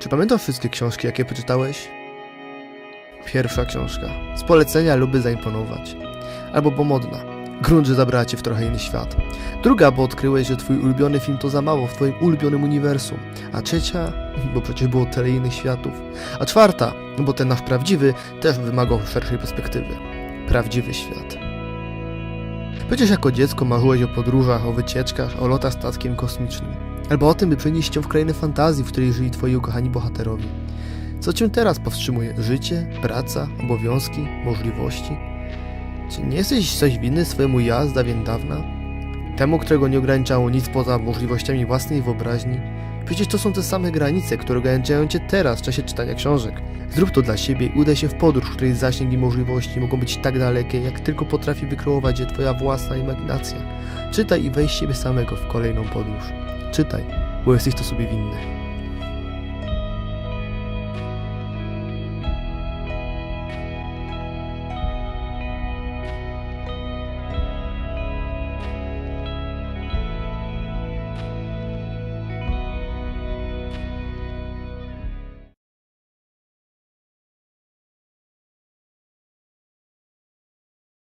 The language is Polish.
Czy pamiętasz wszystkie książki, jakie przeczytałeś? Pierwsza książka. Z polecenia luby zaimponować. Albo bo modna. Grunt, że zabrała cię w trochę inny świat. Druga, bo odkryłeś, że twój ulubiony film to za mało w twoim ulubionym uniwersum. A trzecia, bo przecież było tyle innych światów. A czwarta, bo ten nasz prawdziwy też wymagał szerszej perspektywy. Prawdziwy świat. Przecież jako dziecko marzyłeś o podróżach, o wycieczkach, o lotach statkiem kosmicznym. Albo o tym, by przenieść cię w krainę fantazji, w której żyli twoi ukochani bohaterowie. Co cię teraz powstrzymuje? Życie, praca, obowiązki, możliwości? Czy nie jesteś coś winny swojemu ja z dawien dawna? Temu, którego nie ograniczało nic poza możliwościami własnej wyobraźni? Przecież to są te same granice, które ograniczają cię teraz w czasie czytania książek. Zrób to dla siebie i udaj się w podróż, której zasięg i możliwości mogą być tak dalekie, jak tylko potrafi wykreować je twoja własna imaginacja. Czytaj i weź siebie samego w kolejną podróż. Czytaj, bo jesteś to sobie winny.